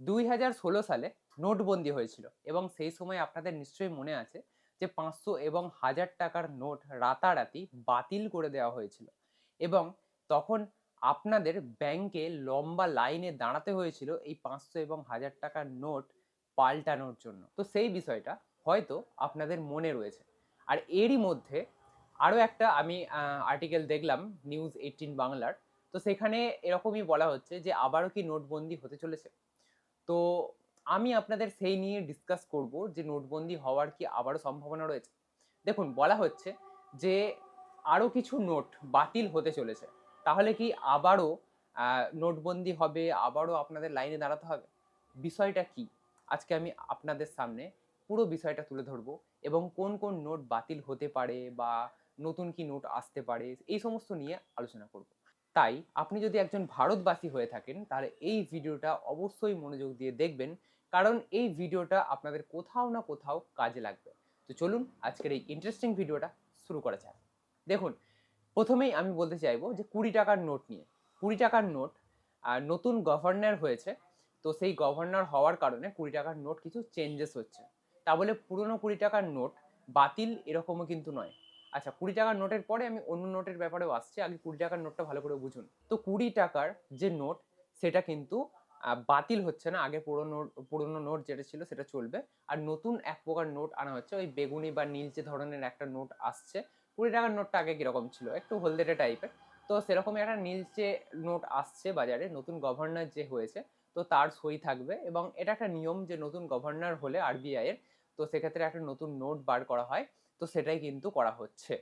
দুই হাজার ষোলো সালে নোটবন্দি হয়েছিল এবং সেই সময় আপনাদের নিশ্চয়ই মনে আছে যে পাঁচশো এবং হাজার টাকার নোট রাতারাতি বাতিল করে দেওয়া হয়েছিল এবং তখন আপনাদের ব্যাংকে লম্বা লাইনে দাঁড়াতে হয়েছিল এই পাঁচশো এবং হাজার টাকার নোট পাল্টানোর জন্য। তো সেই বিষয়টা হয়তো আপনাদের মনে রয়েছে। আর এরই মধ্যে আরও একটা আমি আর্টিকেল দেখলাম নিউজ এইটিন বাংলার। তো সেখানে এরকমই বলা হচ্ছে যে আবারও কি নোটবন্দি হতে চলেছে? তো আমি আপনাদের সেই নিয়ে ডিসকাস করব যে নোটবন্দি হওয়ার কি আবারও সম্ভাবনা রয়েছে। দেখুন, বলা হচ্ছে যে আরও কিছু নোট বাতিল হতে চলেছে। তাহলে কি আবারও নোটবন্দি হবে, আবারও আপনাদের লাইনে দাঁড়াতে হবে? বিষয়টা কি? আজকে আমি আপনাদের সামনে পুরো বিষয়টা তুলে ধরবো এবং কোন কোন নোট বাতিল হতে পারে বা নতুন কি নোট আসতে পারে, এই সমস্ত নিয়ে আলোচনা করব। তাই আপনি যদি একজন ভারতবাসী হয়ে থাকেন, তাহলে এই ভিডিওটা অবশ্যই মনোযোগ দিয়ে দেখবেন, কারণ এই ভিডিওটা আপনাদের কোথাও না কোথাও কাজে লাগবে। তো চলুন আজকের এই ইন্টারেস্টিং ভিডিওটা শুরু করা যাক। দেখুন, প্রথমেই আমি বলতে চাইব যে কুড়ি টাকার নোট নিয়ে। কুড়ি টাকার নোট নতুন গভর্নর হয়েছে, তো সেই গভর্নর হওয়ার কারণে কুড়ি টাকার নোট কিছু চেঞ্জেস হচ্ছে। তা বলে পুরনো কুড়ি টাকার নোট বাতিল এরকমও কিন্তু নয়। আচ্ছা কুড়ি টাকার নোটের পরে আমি অন্য নোটের ব্যাপারেও আসছি, আগে কুড়ি টাকার নোটটা ভালো করে বুঝুন। তো কুড়ি টাকার যে নোট, সেটা কিন্তু বাতিল হচ্ছে না, আগে পুরনো পুরনো নোট যেটা ছিল সেটা চলবে। আর নতুন এক প্রকার নোট আনা হচ্ছে, ওই বেগুনি বা নীলচে ধরনের একটা নোট আসছে, কুড়ি টাকার নোটটা আগে কীরকম ছিল? একটু হলদেটে টাইপের। তো সেরকমই একটা নীলচে নোট আসছে বাজারে, নতুন গভর্নর যে হয়েছে, তো তার সই থাকবে এবং এটা একটা নিয়ম যে নতুন গভর্নর হলে আরবিআই এর, তো সেক্ষেত্রে একটা নতুন নোট বার করা হয়। তো সেটাই কিন্তু করা হচ্ছে।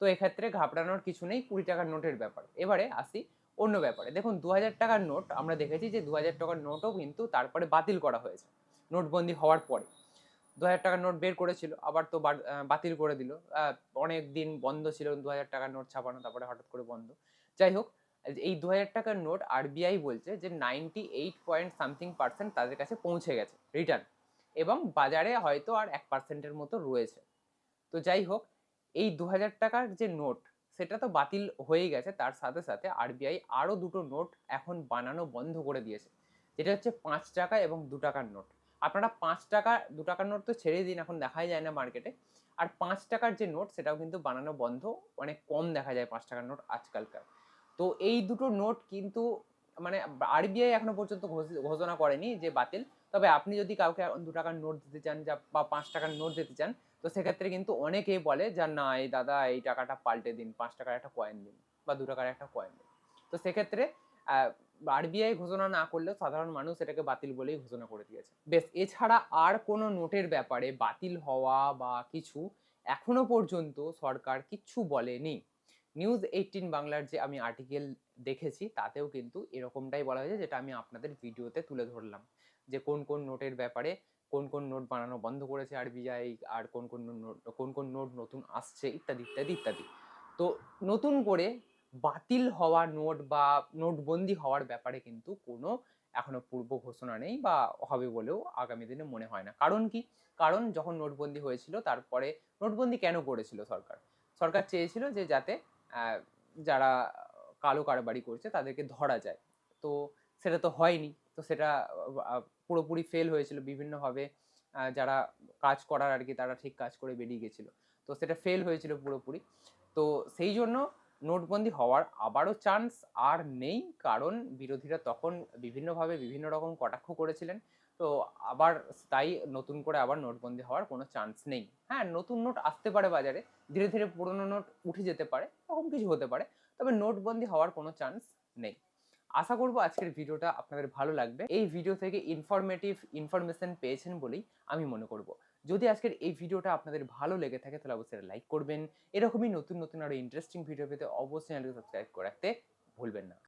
তো এক্ষেত্রে ঘাবড়ানোর কিছু নেই, কুড়ি টাকার নোটের ব্যাপার। এবারে আসি অন্য ব্যাপারে। দেখুন দু হাজার টাকার নোট আমরা দেখেছি যে দু হাজার টাকার নোটও কিন্তু তারপরে বাতিল করা হয়েছে, নোটবন্দি হওয়ার পরে। দু হাজার টাকার নোট বের করেছিল, আবার তো বাতিল করে দিল। অনেক দিন বন্ধ ছিল দু হাজার টাকার নোট ছাপানো, তারপরে হঠাৎ করে বন্ধ। যাই হোক, এই দু হাজার টাকার নোট আরবিআই বলছে যে ninety eight point something percent তাদের কাছে পৌঁছে গেছে, রিটার্ন। এবং বাজারে হয়তো আর এক পার্সেন্টের মতো রয়েছে। তো যাই হোক, এই দু হাজার টাকার যে নোট, সেটা তো বাতিল হয়ে গেছে। তার সাথে সাথে আরবিআই আরও দুটো নোট এখন বানানো বন্ধ করে দিয়েছে। যেটা হচ্ছে পাঁচ টাকা এবং দু টাকার নোট। আপনারা পাঁচ টাকা, দু টাকার নোট তো ছেড়ে দিন, এখন দেখাই যায় না মার্কেটে। আর পাঁচ টাকার যে নোট, সেটাও কিন্তু বানানো বন্ধ অনেক কম দেখা যায় পাঁচ টাকার নোট আজকালকার। তো এই দুটো নোট কিন্তু মানে আরবিআই এখনও পর্যন্ত ঘোষণা করেনি যে বাতিল। তবে আপনি যদি কাউকে দু টাকার নোট দিতে চান বা পাঁচ টাকার নোট দিতে চান তো সেক্ষেত্রে কিন্তু অনেকেই বলে যে, না, এই দাদা, এই টাকাটা পাল্টে দিন, পাঁচ টাকার একটা কয়েন দিন বা দু টাকার একটা কয়েন দিন। তো সেক্ষেত্রে আরবিআই ঘোষণা না করলেও সাধারণ মানুষ এটাকে বাতিল বলেই ঘোষণা করে দিয়েছে। বেশ, এছাড়া আর কোনো নোটের ব্যাপারে বাতিল হওয়া বা কিছু এখনও পর্যন্ত সরকার কিচ্ছু বলেনি। নিউজ এইটিন বাংলার যে আমি আর্টিকেল দেখেছি, তাতেও কিন্তু এরকমটাই বলা হয়েছে, যেটা আমি আপনাদের ভিডিওতে তুলে ধরলাম। যে কোন কোন নোটের ব্যাপারে কোন কোন নোট বানানো বন্ধ করেছে আর আরবিআই, আর কোন কোন নোট, কোন কোন নোট নতুন আসছে ইত্যাদি ইত্যাদি ইত্যাদি। তো নতুন করে বাতিল হওয়া নোট বা নোটবন্দি হওয়ার ব্যাপারে কিন্তু কোনো এখনও পূর্ব ঘোষণা নেই বা হবে বলেও আগামী দিনে মনে হয় না। কারণ কি? কারণ যখন নোটবন্দি হয়েছিল তারপরে নোটবন্দি কেন করেছিল সরকার? সরকার চেয়েছিল যে যাতে যারা কালো কারবারি করছে তাদেরকে ধরা যায়। তো সেটা তো হয়নি। তো সেটা পুরোপুরি ফেল হয়েছিল বিভিন্নভাবে। যারা কাজ করার আর কি তারা ঠিক কাজ করে বেরিয়ে গেছিল। তো সেটা ফেল হয়েছিল পুরোপুরি। তো সেই জন্য নোটবন্দি হওয়ার আবারও চান্স আর নেই। কারণ বিরোধীরা তখন বিভিন্নভাবে বিভিন্ন রকম কটাক্ষ করেছিলেন। তো আবার তাই নতুন করে আবার নোটবন্দি হওয়ার কোনো চান্স নেই। হ্যাঁ নতুন নোট আসতে পারে বাজারে। ধীরে ধীরে পুরনো নোট উঠে যেতে পারে। এরকম কিছু হতে পারে। তবে নোটবন্দি হওয়ার কোনো চান্স নেই। আশা করব আজকের ভিডিওটা আপনাদের ভালো লাগবে। এই ভিডিও থেকে ইনফরমেটিভ ইনফরমেশন পেয়েছেন বলেই আমি মনে করব। যদি আজকের এই ভিডিওটা আপনাদের ভালো লেগে থাকে তাহলে অবশ্যই লাইক করবেন। এরকমই নতুন নতুন আরও ইন্টারেস্টিং ভিডিও পেতে অবশ্যই চ্যানেলকে সাবস্ক্রাইব করে ভুলবেন না।